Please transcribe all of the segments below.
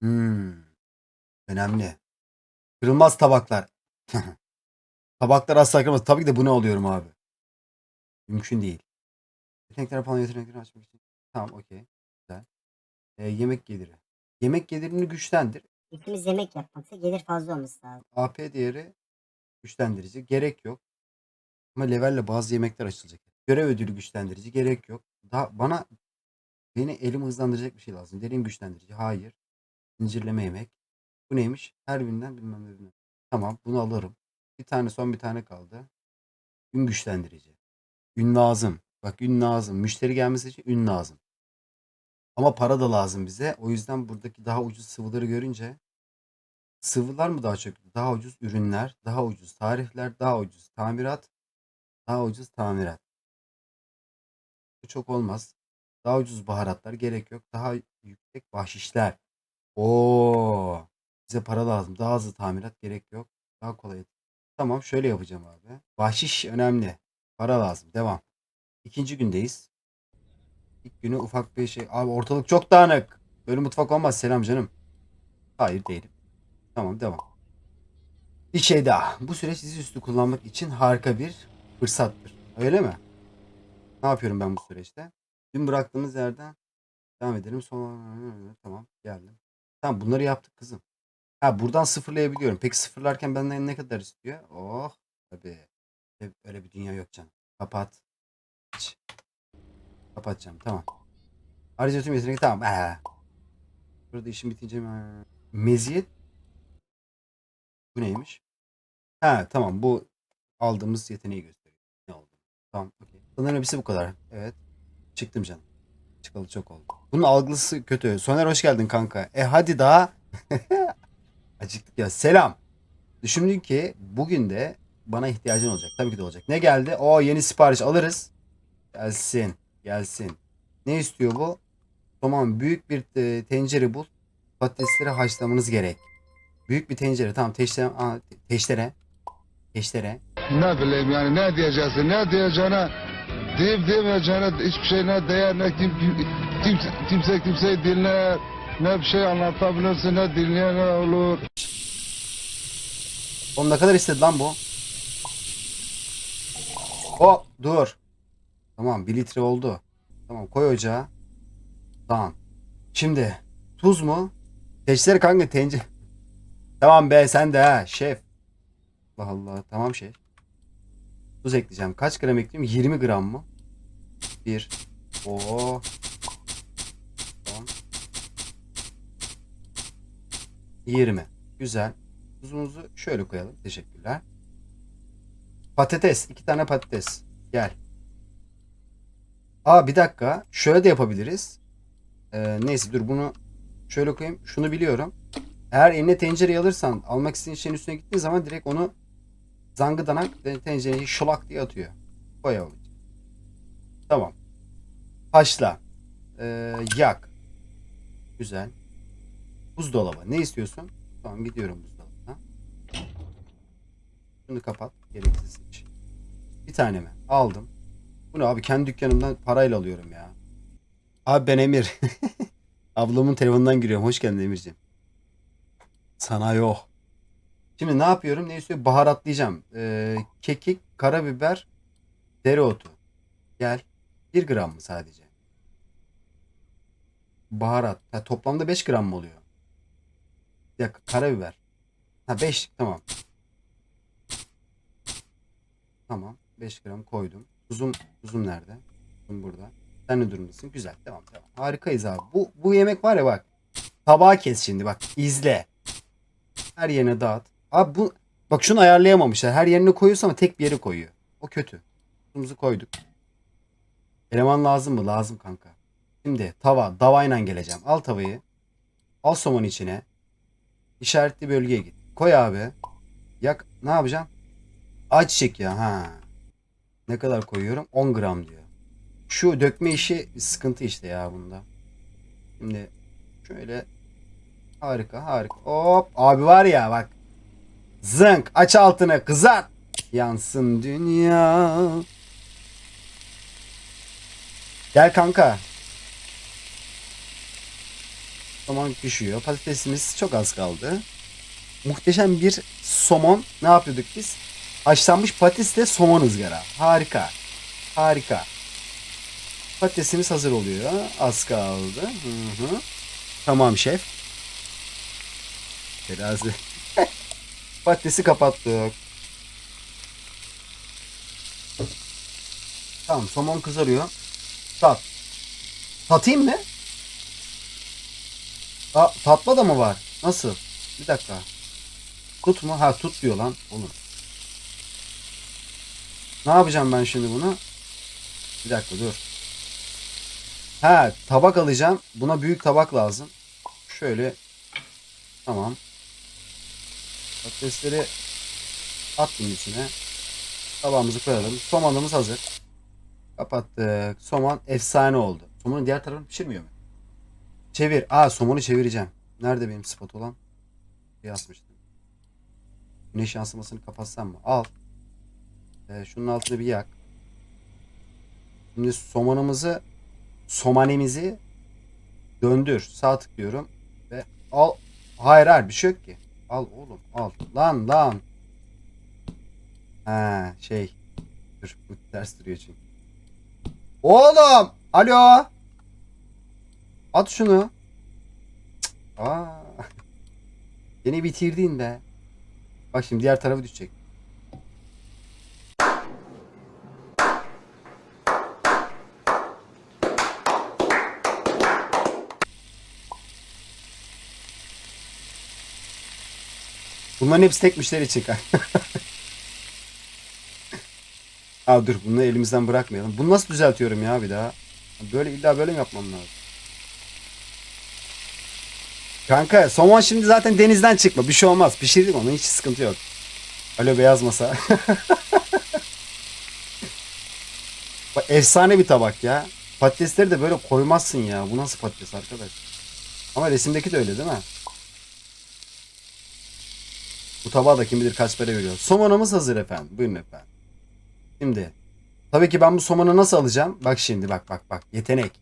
Hmm. Önemli. Kırılmaz tabaklar. tabaklar asla kırılmaz. Tabii ki de bu ne oluyorum abi. Mümkün değil. Yetenekler falan yetenekleri açmak için. Tamam okey. Güzel. Ee, yemek geliri. Yemek gelirini güçlendir. İkimiz yemek yapmaksa gelir fazla olması lazım. AP değeri güçlendirici. Gerek yok. Ama levelle bazı yemekler açılacak. Görev ödülü güçlendirici. Gerek yok. Daha bana beni elimi hızlandıracak bir şey lazım. Derin güçlendirici. Hayır. Zincirleme yemek. Bu neymiş? Her birinden bilmem ne bilmem. Tamam bunu alırım. Bir tane son bir tane kaldı. Gün güçlendirici. Ün lazım. Bak ün lazım. Müşteri gelmesi için ün lazım. Ama para da lazım bize. O yüzden buradaki daha ucuz sıvıları görünce sıvılar mı daha çok? Daha ucuz ürünler, daha ucuz tarifler, daha ucuz tamirat, daha ucuz tamirat. Bu çok olmaz. Daha ucuz baharatlar gerek yok. Daha yüksek bahşişler. Oo, bize para lazım. Daha hızlı tamirat gerek yok. Daha kolay. Tamam şöyle yapacağım abi. Bahşiş önemli. Para lazım. Devam. İkinci gündeyiz. İlk günü ufak bir şey. Abi ortalık çok dağınık. Böyle mutfak olmaz. Selam canım. Hayır değilim. Tamam devam. Bir şey daha. Bu süreç dizüstü kullanmak için harika bir fırsattır. Öyle mi? Ne yapıyorum ben bu süreçte? Dün bıraktığımız yerden devam edelim. Sonra tamam geldim. Tamam bunları yaptık kızım. Ha buradan sıfırlayabiliyorum. Peki sıfırlarken benden ne kadar istiyor? Oh tabii. Öyle- bir dünya yok canım. Kapat. Hiç. Kapatacağım tamam. Ayrıca tüm yeteneği tamam. Ee. Burada işim bitince mi? Meziyet. Bu neymiş? Ha tamam bu aldığımız yeteneği gösteriyor. Ne oldu? Tamam okey. Bunların hepsi bu kadar. Evet. Çıktım canım. Çıkalı çok oldu. Bunun algısı kötü. Soner hoş geldin kanka. E hadi daha. Acıktık ya. Selam. Düşündüm ki bugün de bana ihtiyacın olacak. Tabii ki de olacak. Ne geldi? O yeni sipariş alırız. Gelsin. Gelsin. Ne istiyor bu? Tamam büyük bir e, tencere bul. Patatesleri haşlamanız gerek. Büyük bir tencere. Tamam teştere. Teştere. Teştere. Ne bileyim yani ne diyeceksin ne diyeceğine deyip demeyeceğine hiçbir şey ne değer ne kim, kim, kimse, kimse kimseyi dinler ne bir şey anlatabilirsin ne dinleyen ne olur. Oğlum ne kadar istedi lan bu? Hop dur. Tamam bir litre oldu. Tamam koy ocağa. Tamam. Şimdi tuz mu? Teştere kanka tencere. Tamam be sen de ha şef. Allah Allah tamam şef. Tuz ekleyeceğim. Kaç gram ekleyeyim? 20 gram mı? 1. Oo. Tamam. 20. Güzel. Tuzumuzu şöyle koyalım. Teşekkürler. Patates. iki tane patates. Gel. Aa bir dakika. Şöyle de yapabiliriz. Ee, neyse dur bunu şöyle koyayım. Şunu biliyorum. Eğer eline tencereyi alırsan almak istediğin şeyin üstüne gittiğin zaman direkt onu zangıdanak tencereyi şolak diye atıyor. Koy yavrum. Tamam. Haşla. Ee, yak. Güzel. Buzdolabı. Ne istiyorsun? Tamam gidiyorum buzdolabına. Şunu kapat. Gereksiz iş. Bir tane mi? Aldım. Bu ne abi? Kendi dükkanımdan parayla alıyorum ya. Abi ben Emir. Ablamın telefonundan giriyorum. Hoş geldin Emirciğim. Sana yok. Şimdi ne yapıyorum? Ne istiyor? Baharatlayacağım. Ee, kekik, karabiber, dereotu. Gel. 1 gram mı sadece? Baharat. Ha, toplamda 5 gram mı oluyor? Bir dakika. Karabiber. Ha 5. Tamam. Tamam. 5 gram koydum. Tuzum, tuzum nerede? Tuzum burada. Sen ne durumdasın? Güzel. Tamam tamam. Harikayız abi. Bu, bu yemek var ya bak. Tabağı kes şimdi bak. izle. Her yerine dağıt. Abi bu bak şunu ayarlayamamışlar. Her yerine koyuyorsa ama tek bir yere koyuyor. O kötü. Tuzumuzu koyduk. Eleman lazım mı? Lazım kanka. Şimdi tava. Davayla geleceğim. Al tavayı. Al somon içine. İşaretli bölgeye git. Koy abi. Yak. Ne yapacağım? Ayçiçek ya. Ha. Ne kadar koyuyorum? 10 gram diyor. Şu dökme işi sıkıntı işte ya bunda. Şimdi şöyle harika harika. Hop abi var ya bak. Zınk aç altını kızar. Yansın dünya. Gel kanka. Somon pişiyor. Patatesimiz çok az kaldı. Muhteşem bir somon. Ne yapıyorduk biz? Haşlanmış patatesle somon ızgara. Harika. Harika. Patatesimiz hazır oluyor. Az kaldı. Hı hı. Tamam şef. Terazi. Patatesi kapattık. Tamam somon kızarıyor. Tat. Tatayım mı? Aa, tatma da mı var? Nasıl? Bir dakika. Tut mu? Ha tut diyor lan. Olur. Ne yapacağım ben şimdi bunu? Bir dakika dur. Ha tabak alacağım. Buna büyük tabak lazım. Şöyle. Tamam. Patatesleri attım içine. Tabağımızı koyalım. Somonumuz hazır. Kapattık. Somon efsane oldu. Somonun diğer tarafını pişirmiyor mu? Çevir. Aa somonu çevireceğim. Nerede benim spot olan? Bir asmıştım. Güneş yansımasını kapatsam mı? Al. Ee, şunun altını bir yak. Şimdi somonumuzu somanemizi döndür. Sağ tıklıyorum. Ve al. Hayır hayır bir şey yok ki. Al oğlum al. Lan lan. Ha şey. Dur bu ters duruyor çünkü. Oğlum. Alo. At şunu. Cık, Aa. Beni bitirdin be. Bak şimdi diğer tarafı düşecek. Bunların hepsi tek müşteri çıkar. Aa dur bunu elimizden bırakmayalım. Bunu nasıl düzeltiyorum ya bir daha? Böyle illa böyle mi yapmam lazım? Kanka somon şimdi zaten denizden çıkma. Bir şey olmaz. Pişirdik onu. Hiç sıkıntı yok. Alo beyaz masa. Bak, efsane bir tabak ya. Patatesleri de böyle koymazsın ya. Bu nasıl patates arkadaş? Ama resimdeki de öyle değil mi? Bu tabağa da kim bilir kaç para veriyor. Somonumuz hazır efendim. Buyurun efendim. Şimdi. Tabii ki ben bu somonu nasıl alacağım? Bak şimdi bak bak bak. Yetenek.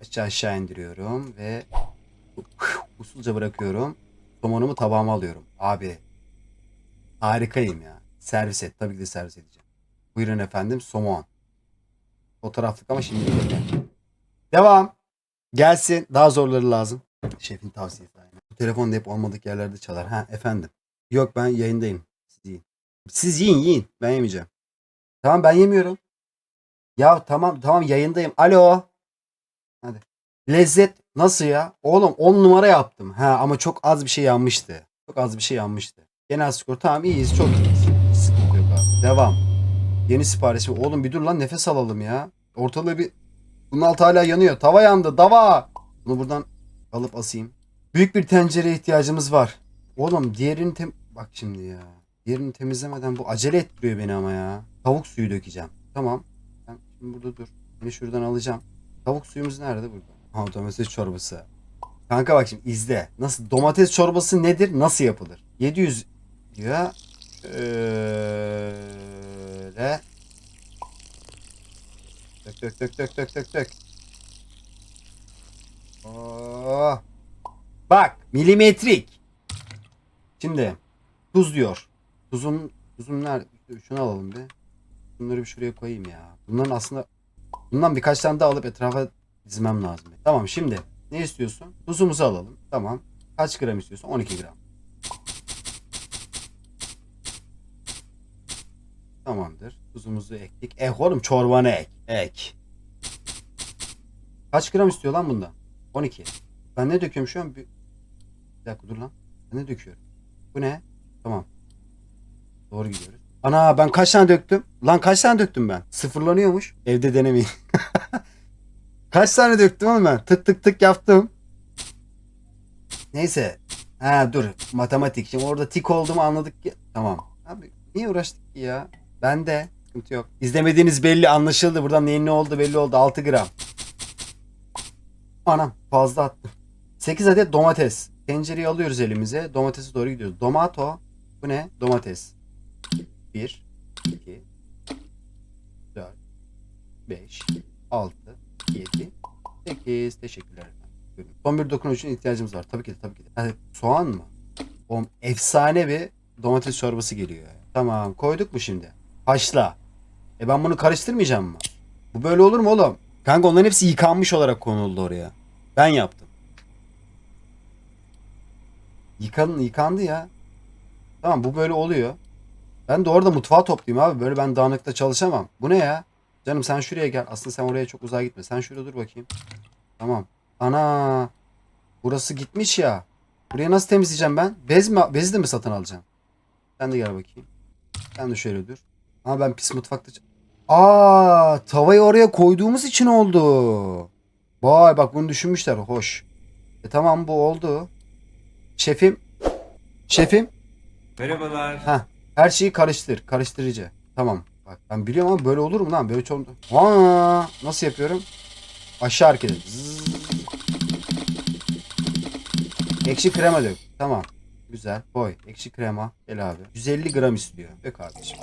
Aşağı aşağı indiriyorum ve usulca bırakıyorum. Somonumu tabağıma alıyorum. Abi. Harikayım ya. Servis et. Tabii ki de servis edeceğim. Buyurun efendim somon. Fotoğraflık ama şimdi. Devam. Gelsin. Daha zorları lazım. Şefin tavsiyesi. Bu telefon da hep olmadık yerlerde çalar. Ha efendim. Yok ben yayındayım. Siz yiyin. Siz yiyin yiyin. Ben yemeyeceğim. Tamam ben yemiyorum. Ya tamam tamam yayındayım. Alo. Hadi. Lezzet nasıl ya? Oğlum 10 numara yaptım. Ha ama çok az bir şey yanmıştı. Çok az bir şey yanmıştı. Genel skor tamam iyiyiz çok iyiyiz. Sıkıntı yok abi. Devam. Yeni sipariş. Oğlum bir dur lan nefes alalım ya. Ortalığı bir... Bunun altı hala yanıyor. Tava yandı. Dava. Bunu buradan alıp asayım. Büyük bir tencereye ihtiyacımız var. Oğlum diğerini tem... Bak şimdi ya. Diğerini temizlemeden bu acele ettiriyor beni ama ya. Tavuk suyu dökeceğim. Tamam. Ben şimdi burada dur. Beni şuradan alacağım. Tavuk suyumuz nerede burada? Ha domates çorbası. Kanka bak şimdi izle. Nasıl domates çorbası nedir? Nasıl yapılır? 700 diyor. Şöyle. Dök dök dök dök dök dök dök. Oh. Bak milimetrik. Şimdi tuz diyor. Tuzun tuzun? Şunu alalım bir. Bunları bir şuraya koyayım ya. Bunların aslında bundan birkaç tane daha alıp etrafa dizmem lazım. Tamam şimdi ne istiyorsun? Tuzumuzu alalım. Tamam. Kaç gram istiyorsun? 12 gram. Tamamdır. Tuzumuzu ektik. Eh oğlum çorbanı ek. Ek. Kaç gram istiyor lan bundan? 12. Ben ne döküyorum şu an? Bir, dakika dur lan. Ne döküyorum? Bu ne? Tamam. Doğru gidiyoruz. Ana ben kaç tane döktüm? Lan kaç tane döktüm ben? Sıfırlanıyormuş. Evde denemeyin. kaç tane döktüm oğlum ben? Tık tık tık yaptım. Neyse. Ha dur. Matematik. Şimdi orada tik olduğumu anladık ki. Tamam. Abi niye uğraştık ki ya? Ben de. Sıkıntı yok. İzlemediğiniz belli anlaşıldı. Buradan neyin ne oldu belli oldu. 6 gram. Anam fazla attım. 8 adet domates. Tencereyi alıyoruz elimize. Domatese doğru gidiyoruz. Domato. Bu ne? Domates. 1, 2, 4, 5, 6, 7, 8. Teşekkürler. Son bir dokunuş için ihtiyacımız var. Tabii ki de tabii ki de. Yani soğan mı? Oğlum efsane bir domates çorbası geliyor. Tamam koyduk mu şimdi? Haşla. E ben bunu karıştırmayacağım mı? Bu böyle olur mu oğlum? Kanka onların hepsi yıkanmış olarak konuldu oraya. Ben yaptım. Yıkan, yıkandı ya. Tamam bu böyle oluyor. Ben de orada mutfağı toplayayım abi. Böyle ben dağınıkta çalışamam. Bu ne ya? Canım sen şuraya gel. Aslında sen oraya çok uzağa gitme. Sen şurada dur bakayım. Tamam. Ana. Burası gitmiş ya. Burayı nasıl temizleyeceğim ben? Bez mi, bezi de mi satın alacağım? Sen de gel bakayım. Sen de şöyle dur. Ama ben pis mutfakta... Aa, tavayı oraya koyduğumuz için oldu. Vay bak bunu düşünmüşler. Hoş. E tamam bu oldu. Şefim. Şefim. Merhabalar. Ha, her şeyi karıştır. Karıştırıcı. Tamam. Bak ben biliyorum ama böyle olur mu lan? Böyle çok... Aa, nasıl yapıyorum? Aşağı hareket et. Zzz. Ekşi krema dök. Tamam. Güzel. Koy. Ekşi krema. Gel abi. 150 gram istiyor. Dök kardeşim.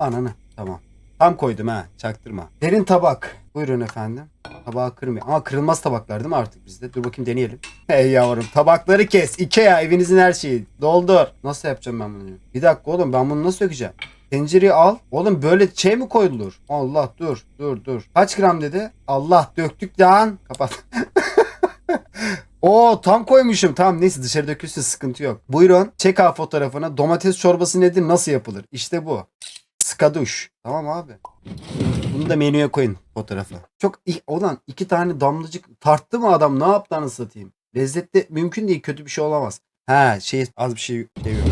Ananı. Tamam. Tam koydum ha. Çaktırma. Derin tabak. Buyurun efendim. Tabağı kırmıyor. Ama kırılmaz tabaklar değil mi artık bizde? Dur bakayım deneyelim. Hey yavrum tabakları kes. Ikea evinizin her şeyi. Doldur. Nasıl yapacağım ben bunu? Bir dakika oğlum ben bunu nasıl dökeceğim? Tencereyi al. Oğlum böyle şey mi koyulur? Allah dur dur dur. Kaç gram dedi? Allah döktük lan. Kapat. Oo tam koymuşum. Tamam neyse dışarı dökülsün sıkıntı yok. Buyurun çek abi fotoğrafını. Domates çorbası nedir? Nasıl yapılır? İşte bu. Skaduş. Tamam abi. Bunu da menüye koyun fotoğrafı. Çok. Olan iki tane damlacık tarttı mı adam? Ne yaptı anasını satayım? Lezzetli mümkün değil. Kötü bir şey olamaz. Ha şey az bir şey seviyorum.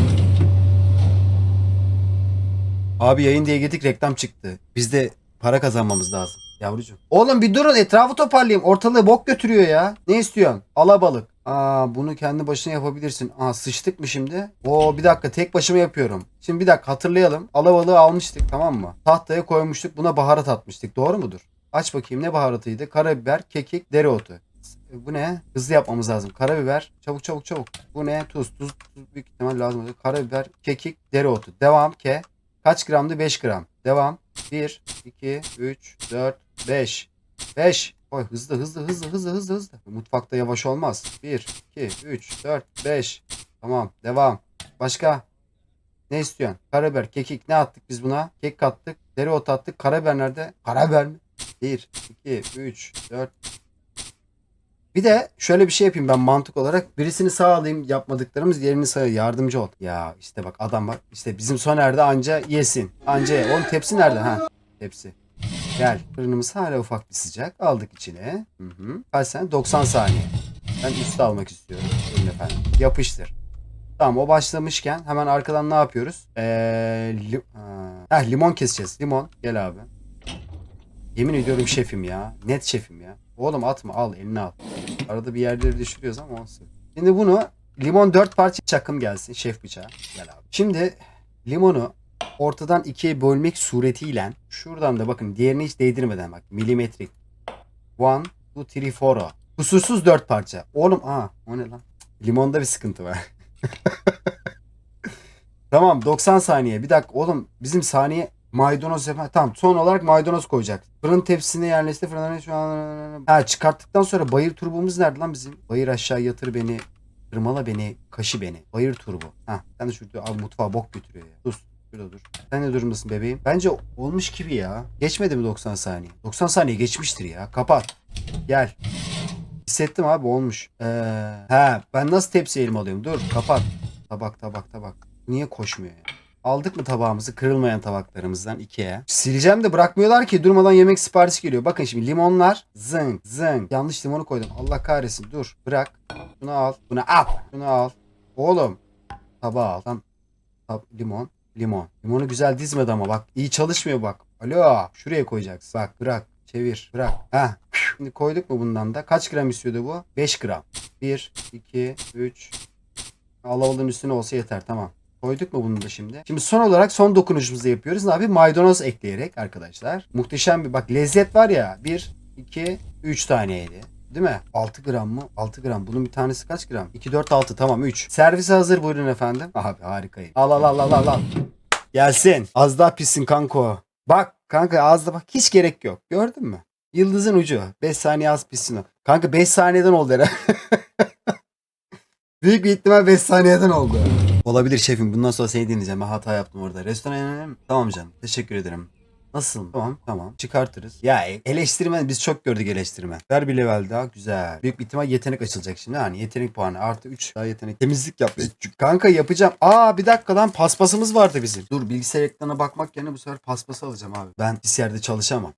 Abi yayın diye girdik reklam çıktı. Biz de para kazanmamız lazım. Yavrucuğum. Oğlum bir durun etrafı toparlayayım. Ortalığı bok götürüyor ya. Ne istiyorsun? Alabalık. Aa bunu kendi başına yapabilirsin. Aa sıçtık mı şimdi? Oo bir dakika tek başıma yapıyorum. Şimdi bir dakika hatırlayalım. Alabalığı almıştık tamam mı? Tahtaya koymuştuk. Buna baharat atmıştık. Doğru mudur? Aç bakayım ne baharatıydı? Karabiber, kekik, dereotu. Bu ne? Hızlı yapmamız lazım. Karabiber. Çabuk çabuk çabuk. Bu ne? Tuz. Tuz, tuz büyük ihtimal lazım. Karabiber, kekik, dereotu. Devam. Ke. Kaç gramdı? 5 gram. Devam. 1, 2, 3, 4, 5. 5. Oy hızlı hızlı hızlı hızlı hızlı hızlı. Mutfakta yavaş olmaz. 1, 2, 3, 4, 5. Tamam. Devam. Başka? Ne istiyorsun? Karabiber, kekik ne attık biz buna? Kek kattık. Dereotu attık. Karabiber nerede? Karabiber mi? 1, 2, 3, 4. Bir de şöyle bir şey yapayım ben mantık olarak. Birisini sağ alayım yapmadıklarımız diğerini sağ yardımcı ol. Ya işte bak adam bak işte bizim Soner'de anca yesin. Anca ye. Oğlum tepsi nerede? Ha tepsi. Gel. Fırınımız hala ufak bir sıcak. Aldık içine. Hı hı. Kaç saniye? 90 saniye. Ben üstü almak istiyorum. Buyurun efendim. Yapıştır. Tamam o başlamışken hemen arkadan ne yapıyoruz? Ee, li-. Heh, limon keseceğiz. Limon. Gel abi. Yemin ediyorum şefim ya. Net şefim ya. Oğlum atma al eline al. Arada bir yerleri düşürüyoruz ama olsun. Şimdi bunu limon 4 parça çakım gelsin. Şef bıçağı. Gel abi. Şimdi limonu ortadan ikiye bölmek suretiyle şuradan da bakın diğerini hiç değdirmeden bak milimetrik. 1, 2, 3, 4. Kusursuz 4 parça. Oğlum aa o ne lan? Limonda bir sıkıntı var. tamam 90 saniye. Bir dakika oğlum bizim saniye maydanoz yapar. Tamam son olarak maydanoz koyacak. Fırın tepsisine yerleşti. Fırına şu an ha çıkarttıktan sonra bayır turbumuz nerede lan bizim? Bayır aşağı yatır beni. Tırmala beni, kaşı beni. Bayır turbu. Ha sen de şurada al mutfağa bok götürüyor ya. Sus. Şurada dur. Sen ne durumdasın bebeğim? Bence olmuş gibi ya. Geçmedi mi 90 saniye? 90 saniye geçmiştir ya. Kapat. Gel. Hissettim abi olmuş. Ee, he ben nasıl tepsi elime alıyorum? Dur kapat. Tabak tabak tabak. Niye koşmuyor ya? Aldık mı tabağımızı kırılmayan tabaklarımızdan ikiye. Sileceğim de bırakmıyorlar ki durmadan yemek siparişi geliyor. Bakın şimdi limonlar zıng zıng. Yanlış limonu koydum. Allah kahretsin dur bırak. Bunu al. Bunu al. Bunu al. Oğlum. Tabağı al. Tab limon. Limon. Limonu güzel dizmedi ama bak. iyi çalışmıyor bak. Alo. Şuraya koyacaksın. Bak bırak. Çevir. Bırak. Ha. Şimdi koyduk mu bundan da? Kaç gram istiyordu bu? 5 gram. 1, 2, 3. Alabalığın üstüne olsa yeter. Tamam. Koyduk mu bunu da şimdi? Şimdi son olarak son dokunuşumuzu yapıyoruz. Ne yapayım? Maydanoz ekleyerek arkadaşlar. Muhteşem bir bak lezzet var ya. 1, 2, 3 taneydi. değil mi? 6 gram mı? 6 gram. Bunun bir tanesi kaç gram? 2, 4, 6. Tamam 3. Servise hazır buyurun efendim. Abi harikayım. Al al al al al. al. Gelsin. Az daha pişsin kanko. Bak kanka az bak. Hiç gerek yok. Gördün mü? Yıldızın ucu. 5 saniye az pişsin o. Kanka 5 saniyeden oldu herhalde. Büyük bir ihtimal 5 saniyeden oldu. Olabilir şefim. Bundan sonra seni dinleyeceğim. Ben hata yaptım orada. Restorana inelim mi? Tamam canım. Teşekkür ederim. Nasıl? Tamam tamam. Çıkartırız. Ya eleştirmen biz çok gördük eleştirmen. Ver bir level daha güzel. Büyük bir ihtimal yetenek açılacak şimdi. Hani yetenek puanı artı 3 daha yetenek. Temizlik yap. Kanka yapacağım. Aa bir dakika lan paspasımız vardı bizim. Dur bilgisayar ekranına bakmak yerine bu sefer paspası alacağım abi. Ben yerde çalışamam.